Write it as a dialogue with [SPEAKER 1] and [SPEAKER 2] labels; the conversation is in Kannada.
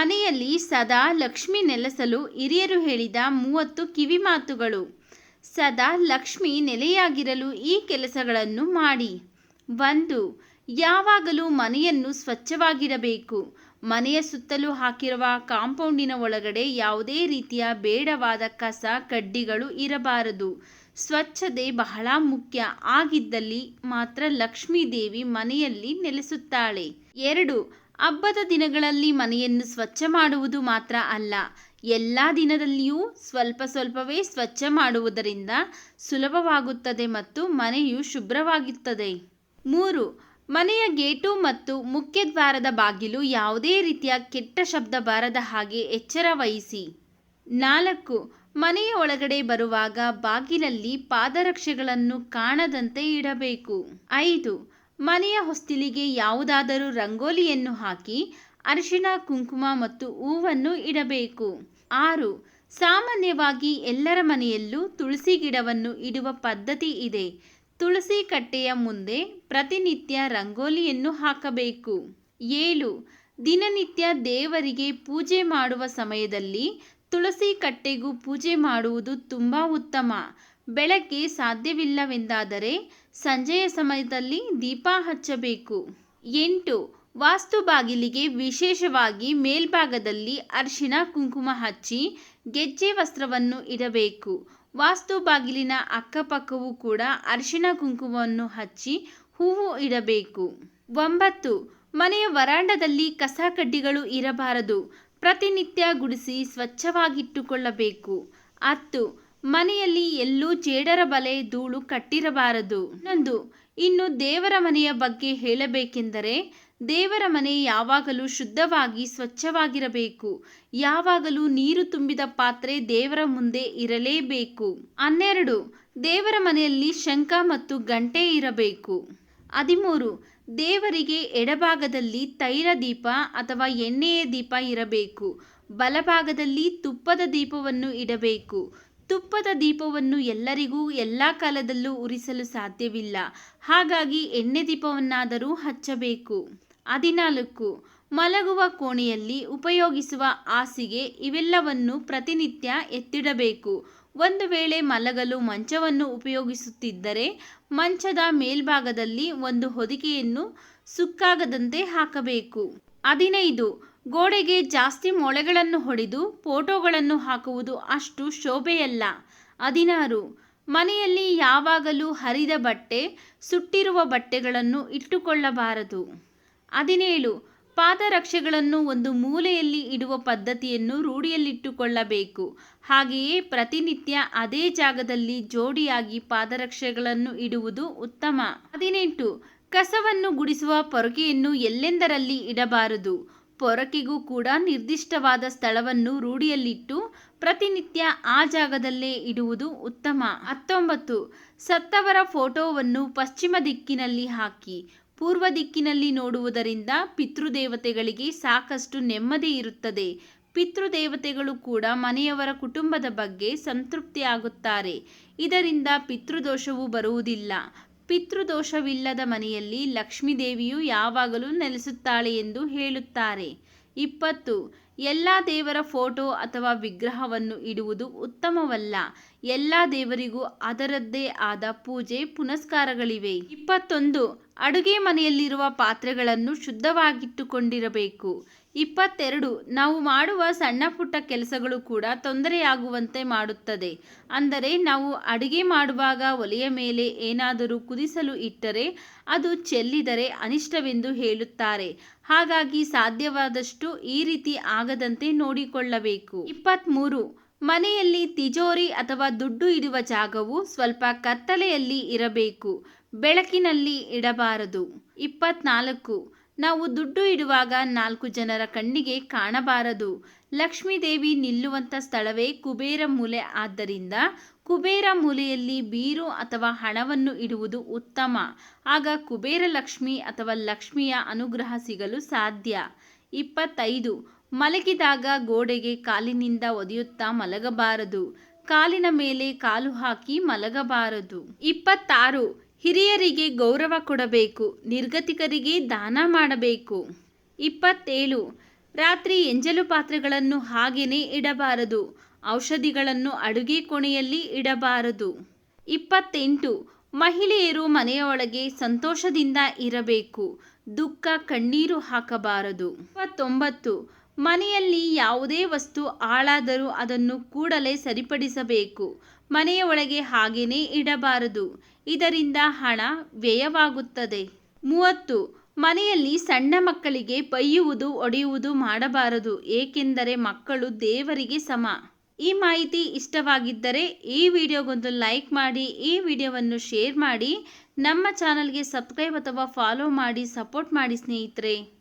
[SPEAKER 1] ಮನೆಯಲ್ಲಿ ಸದಾ ಲಕ್ಷ್ಮಿ ನೆಲೆಸಲು ಹಿರಿಯರು ಹೇಳಿದ ಮೂವತ್ತು ಕಿವಿಮಾತುಗಳು ಸದಾ ಲಕ್ಷ್ಮಿ ನೆಲೆಯಾಗಿರಲು ಈ ಕೆಲಸಗಳನ್ನು ಮಾಡಿ. ಒಂದು, ಯಾವಾಗಲೂ ಮನೆಯನ್ನು ಸ್ವಚ್ಛವಾಗಿರಬೇಕು. ಮನೆಯ ಸುತ್ತಲೂ ಹಾಕಿರುವ ಕಾಂಪೌಂಡಿನ ಒಳಗಡೆ ಯಾವುದೇ ರೀತಿಯ ಬೇಡವಾದ ಕಸ, ಕಡ್ಡಿಗಳು ಇರಬಾರದು. ಸ್ವಚ್ಛತೆ ಬಹಳ ಮುಖ್ಯ. ಆಗಿದ್ದಲ್ಲಿ ಮಾತ್ರ ಲಕ್ಷ್ಮೀ ದೇವಿ ಮನೆಯಲ್ಲಿ ನೆಲೆಸುತ್ತಾಳೆ. ಎರಡು ಹಬ್ಬದ ದಿನಗಳಲ್ಲಿ ಮನೆಯನ್ನು ಸ್ವಚ್ಛ ಮಾಡುವುದು ಮಾತ್ರ ಅಲ್ಲ, ಎಲ್ಲ ದಿನದಲ್ಲಿಯೂ ಸ್ವಲ್ಪ ಸ್ವಲ್ಪವೇ ಸ್ವಚ್ಛ ಮಾಡುವುದರಿಂದ ಸುಲಭವಾಗುತ್ತದೆ ಮತ್ತು ಮನೆಯು ಶುಭ್ರವಾಗುತ್ತದೆ ಮೂರು, ಮನೆಯ ಗೇಟು ಮತ್ತು ಮುಖ್ಯ ದ್ವಾರದ ಬಾಗಿಲು ಯಾವುದೇ ರೀತಿಯ ಕೆಟ್ಟ ಶಬ್ದ ಬಾರದ ಹಾಗೆ ಎಚ್ಚರ ವಹಿಸಿ. ನಾಲ್ಕು, ಮನೆಯ ಒಳಗಡೆ ಬರುವಾಗ ಬಾಗಿಲಲ್ಲಿ ಪಾದರಕ್ಷೆಗಳನ್ನು ಕಾಣದಂತೆ ಇಡಬೇಕು. ಐದು ಮನೆಯ ಹೊಸ್ತಿಲಿಗೆ ಯಾವುದಾದರೂ ರಂಗೋಲಿಯನ್ನು ಹಾಕಿ ಅರಿಶಿಣ, ಕುಂಕುಮ ಮತ್ತು ಹೂವನ್ನು ಇಡಬೇಕು. ಆರು, ಸಾಮಾನ್ಯವಾಗಿ ಎಲ್ಲರ ಮನೆಯಲ್ಲೂ ತುಳಸಿ ಗಿಡವನ್ನು ಇಡುವ ಪದ್ಧತಿ ಇದೆ. ತುಳಸಿ ಕಟ್ಟೆಯ ಮುಂದೆ ಪ್ರತಿನಿತ್ಯ ರಂಗೋಲಿಯನ್ನು ಹಾಕಬೇಕು. ಏಳು, ದಿನನಿತ್ಯ ದೇವರಿಗೆ ಪೂಜೆ ಮಾಡುವ ಸಮಯದಲ್ಲಿ ತುಳಸಿ ಕಟ್ಟೆಗೂ ಪೂಜೆ ಮಾಡುವುದು ತುಂಬ ಉತ್ತಮ. ಬೆಳಗ್ಗೆ ಸಾಧ್ಯವಿಲ್ಲವೆಂದಾದರೆ ಸಂಜೆಯ ಸಮಯದಲ್ಲಿ ದೀಪ ಹಚ್ಚಬೇಕು. ಎಂಟು, ವಾಸ್ತು ಬಾಗಿಲಿಗೆ ವಿಶೇಷವಾಗಿ ಮೇಲ್ಭಾಗದಲ್ಲಿ ಅರಿಶಿಣ ಕುಂಕುಮ ಹಚ್ಚಿ ಗೆಜ್ಜೆ ವಸ್ತ್ರವನ್ನು ಇಡಬೇಕು. ವಾಸ್ತು ಬಾಗಿಲಿನ ಅಕ್ಕಪಕ್ಕವೂ ಕೂಡ ಅರಿಶಿಣ ಕುಂಕುಮವನ್ನು ಹಚ್ಚಿ ಹೂವು ಇಡಬೇಕು. ಒಂಬತ್ತು, ಮನೆಯ ವರಾಂಡದಲ್ಲಿ ಕಸ ಕಡ್ಡಿಗಳು ಇರಬಾರದು. ಪ್ರತಿನಿತ್ಯ ಗುಡಿಸಿ ಸ್ವಚ್ಛವಾಗಿಟ್ಟುಕೊಳ್ಳಬೇಕು. ಹತ್ತು ಮನೆಯಲ್ಲಿ ಎಲ್ಲೂ ಜೇಡರ ಬಲೆ ಧೂಳು ಕಟ್ಟಿರಬಾರದು. ನಂದು, ಇನ್ನು ದೇವರ ಮನೆಯ ಬಗ್ಗೆ ಹೇಳಬೇಕೆಂದರೆ, ದೇವರ ಮನೆ ಯಾವಾಗಲೂ ಶುದ್ಧವಾಗಿ ಸ್ವಚ್ಛವಾಗಿರಬೇಕು. ಯಾವಾಗಲೂ ನೀರು ತುಂಬಿದ ಪಾತ್ರೆ ದೇವರ ಮುಂದೆ ಇರಲೇಬೇಕು. ಹನ್ನೆರಡು, ದೇವರ ಮನೆಯಲ್ಲಿ ಶಂಖ ಮತ್ತು ಗಂಟೆ ಇರಬೇಕು. ಹದಿಮೂರು, ದೇವರಿಗೆ ಎಡಭಾಗದಲ್ಲಿ ತೈಲ ದೀಪ ಅಥವಾ ಎಣ್ಣೆಯ ದೀಪ ಇರಬೇಕು. ಬಲಭಾಗದಲ್ಲಿ ತುಪ್ಪದ ದೀಪವನ್ನು ಇಡಬೇಕು. ತುಪ್ಪದ ದೀಪವನ್ನು ಎಲ್ಲರಿಗೂ ಎಲ್ಲ ಕಾಲದಲ್ಲೂ ಉರಿಸಲು ಸಾಧ್ಯವಿಲ್ಲ. ಹಾಗಾಗಿ ಎಣ್ಣೆ ದೀಪವನ್ನಾದರೂ ಹಚ್ಚಬೇಕು. ಹದಿನಾಲ್ಕು. ಮಲಗುವ ಕೋಣೆಯಲ್ಲಿ ಉಪಯೋಗಿಸುವ ಹಾಸಿಗೆ ಇವೆಲ್ಲವನ್ನು ಪ್ರತಿನಿತ್ಯ ಎತ್ತಿಡಬೇಕು. ಒಂದು ವೇಳೆ ಮಲಗಲು ಮಂಚವನ್ನು ಉಪಯೋಗಿಸುತ್ತಿದ್ದರೆ ಮಂಚದ ಮೇಲ್ಭಾಗದಲ್ಲಿ ಒಂದು ಹೊದಿಕೆಯನ್ನು ಸುಕ್ಕಾಗದಂತೆ ಹಾಕಬೇಕು. ಹದಿನೈದು. ಗೋಡೆಗೆ ಜಾಸ್ತಿ ಮೊಳೆಗಳನ್ನು ಹೊಡೆದು ಫೋಟೋಗಳನ್ನು ಹಾಕುವುದು ಅಷ್ಟು ಶೋಭೆಯಲ್ಲ. ಹದಿನಾರು. ಮನೆಯಲ್ಲಿ ಯಾವಾಗಲೂ ಹರಿದ ಬಟ್ಟೆ, ಸುಟ್ಟಿರುವ ಬಟ್ಟೆಗಳನ್ನು ಇಟ್ಟುಕೊಳ್ಳಬಾರದು. ಹದಿನೇಳು. ಪಾದರಕ್ಷೆಗಳನ್ನು ಒಂದು ಮೂಲೆಯಲ್ಲಿ ಇಡುವ ಪದ್ಧತಿಯನ್ನು ರೂಢಿಯಲ್ಲಿಟ್ಟುಕೊಳ್ಳಬೇಕು. ಹಾಗೆಯೇ ಪ್ರತಿನಿತ್ಯ ಅದೇ ಜಾಗದಲ್ಲಿ ಜೋಡಿಯಾಗಿ ಪಾದರಕ್ಷೆಗಳನ್ನು ಇಡುವುದು ಉತ್ತಮ. ಹದಿನೆಂಟು. ಕಸವನ್ನು ಗುಡಿಸುವ ಪೊರಕೆಯನ್ನು ಎಲ್ಲೆಂದರಲ್ಲಿ ಇಡಬಾರದು? ಪೊರಕೆಗೂ ಕೂಡ ನಿರ್ದಿಷ್ಟವಾದ ಸ್ಥಳವನ್ನು ರೂಢಿಯಲ್ಲಿಟ್ಟು ಪ್ರತಿನಿತ್ಯ ಆ ಜಾಗದಲ್ಲೇ ಇಡುವುದು ಉತ್ತಮ. ಹತ್ತೊಂಬತ್ತು. ಸತ್ತವರ ಫೋಟೋವನ್ನು ಪಶ್ಚಿಮ ದಿಕ್ಕಿನಲ್ಲಿ ಹಾಕಿ, ಪೂರ್ವ ದಿಕ್ಕಿನಲ್ಲಿ ನೋಡುವುದರಿಂದ ಪಿತೃದೇವತೆಗಳಿಗೆ ಸಾಕಷ್ಟು ನೆಮ್ಮದಿ ಇರುತ್ತದೆ. ಪಿತೃದೇವತೆಗಳು ಕೂಡ ಮನೆಯವರ ಕುಟುಂಬದ ಬಗ್ಗೆ ಸಂತೃಪ್ತಿಯಾಗುತ್ತಾರೆ. ಇದರಿಂದ ಪಿತೃದೋಷವು ಬರುವುದಿಲ್ಲ. ಪಿತೃದೋಷವಿಲ್ಲದ ಮನೆಯಲ್ಲಿ ಲಕ್ಷ್ಮೀದೇವಿಯು ಯಾವಾಗಲೂ ನೆಲೆಸುತ್ತಾಳೆ ಎಂದು ಹೇಳುತ್ತಾರೆ. ಇಪ್ಪತ್ತು. ಎಲ್ಲ ದೇವರ ಫೋಟೋ ಅಥವಾ ವಿಗ್ರಹವನ್ನು ಇಡುವುದು ಉತ್ತಮವಲ್ಲ. ಎಲ್ಲ ದೇವರಿಗೂ ಅದರದ್ದೇ ಆದ ಪೂಜೆ, ಪುನಸ್ಕಾರಗಳಿವೆ. ಇಪ್ಪತ್ತೊಂದು, ಅಡುಗೆ ಮನೆಯಲ್ಲಿರುವ ಪಾತ್ರೆಗಳನ್ನು ಶುದ್ಧವಾಗಿಟ್ಟುಕೊಂಡಿರಬೇಕು. ಇಪ್ಪತ್ತೆರಡು, ನಾವು ಮಾಡುವ ಸಣ್ಣ ಪುಟ್ಟ ಕೆಲಸಗಳು ಕೂಡ ತೊಂದರೆಯಾಗುವಂತೆ ಮಾಡುತ್ತದೆ. ಅಂದರೆ, ನಾವು ಅಡುಗೆ ಮಾಡುವಾಗ ಒಲೆಯ ಮೇಲೆ ಏನಾದರೂ ಕುದಿಸಲು ಇಟ್ಟರೆ, ಅದು ಚೆಲ್ಲಿದರೆ ಅನಿಷ್ಟವೆಂದು ಹೇಳುತ್ತಾರೆ. ಹಾಗಾಗಿ ಸಾಧ್ಯವಾದಷ್ಟು ಈ ರೀತಿ ಆಗದಂತೆ ನೋಡಿಕೊಳ್ಳಬೇಕು. ಇಪ್ಪತ್ತ್ಮೂರು ಮನೆಯಲ್ಲಿ ತಿಜೋರಿ ಅಥವಾ ದುಡ್ಡು ಇಡುವ ಜಾಗವು ಸ್ವಲ್ಪ ಕತ್ತಲೆಯಲ್ಲಿ ಇರಬೇಕು. ಬೆಳಕಿನಲ್ಲಿ ಇಡಬಾರದು. ಇಪ್ಪತ್ನಾಲ್ಕು. ನಾವು ದುಡ್ಡು ಇಡುವಾಗ ನಾಲ್ಕು ಜನರ ಕಣ್ಣಿಗೆ ಕಾಣಬಾರದು. ಲಕ್ಷ್ಮೀದೇವಿ ನಿಲ್ಲುವಂಥ ಸ್ಥಳವೇ ಕುಬೇರ ಮೂಲೆ. ಆದ್ದರಿಂದ ಕುಬೇರ ಮೂಲೆಯಲ್ಲಿ ಬೀರು ಅಥವಾ ಹಣವನ್ನು ಇಡುವುದು ಉತ್ತಮ. ಆಗ ಕುಬೇರ ಲಕ್ಷ್ಮಿ ಅಥವಾ ಲಕ್ಷ್ಮಿಯ ಅನುಗ್ರಹ ಸಿಗಲು ಸಾಧ್ಯ. ಇಪ್ಪತ್ತೈದು. ಮಲಗಿದಾಗ ಗೋಡೆಗೆ ಕಾಲಿನಿಂದ ಒದೆಯುತ್ತಾ ಮಲಗಬಾರದು. ಕಾಲಿನ ಮೇಲೆ ಕಾಲು ಹಾಕಿ ಮಲಗಬಾರದು. ಇಪ್ಪತ್ತಾರು, ಹಿರಿಯರಿಗೆ ಗೌರವ ಕೊಡಬೇಕು, ನಿರ್ಗತಿಕರಿಗೆ ದಾನ ಮಾಡಬೇಕು. ಇಪ್ಪತ್ತೇಳು, ರಾತ್ರಿ ಎಂಜಲು ಪಾತ್ರೆಗಳನ್ನು ಹಾಗೆಯೇ ಇಡಬಾರದು, ಔಷಧಿಗಳನ್ನು ಅಡುಗೆ ಕೋಣೆಯಲ್ಲಿ ಇಡಬಾರದು. ಇಪ್ಪತ್ತೆಂಟು, ಮಹಿಳೆಯರು ಮನೆಯೊಳಗೆ ಸಂತೋಷದಿಂದ ಇರಬೇಕು, ದುಃಖ ಕಣ್ಣೀರು ಹಾಕಬಾರದು. ಇಪ್ಪತ್ತೊಂಬತ್ತು ಮನೆಯಲ್ಲಿ ಯಾವುದೇ ವಸ್ತು ಹಾಳಾದರೂ ಅದನ್ನು ಕೂಡಲೇ ಸರಿಪಡಿಸಬೇಕು. ಮನೆಯ ಒಳಗೆ ಹಾಗೆಯೇ ಇಡಬಾರದು. ಇದರಿಂದ ಹಣ ವ್ಯಯವಾಗುತ್ತದೆ. ಮೂವತ್ತು. ಮನೆಯಲ್ಲಿ ಸಣ್ಣ ಮಕ್ಕಳಿಗೆ ಬೈಯುವುದು, ಒಡೆಯುವುದು ಮಾಡಬಾರದು, ಏಕೆಂದರೆ ಮಕ್ಕಳು ದೇವರಿಗೆ ಸಮ. ಈ ಮಾಹಿತಿ ಇಷ್ಟವಾಗಿದ್ದರೆ ಈ ವಿಡಿಯೋಗೊಂದು ಲೈಕ್ ಮಾಡಿ, ಈ ವಿಡಿಯೋವನ್ನು ಶೇರ್ ಮಾಡಿ, ನಮ್ಮ ಚಾನಲ್ಗೆ ಸಬ್ಸ್ಕ್ರೈಬ್ ಅಥವಾ ಫಾಲೋ ಮಾಡಿ, ಸಪೋರ್ಟ್ ಮಾಡಿ ಸ್ನೇಹಿತರೆ.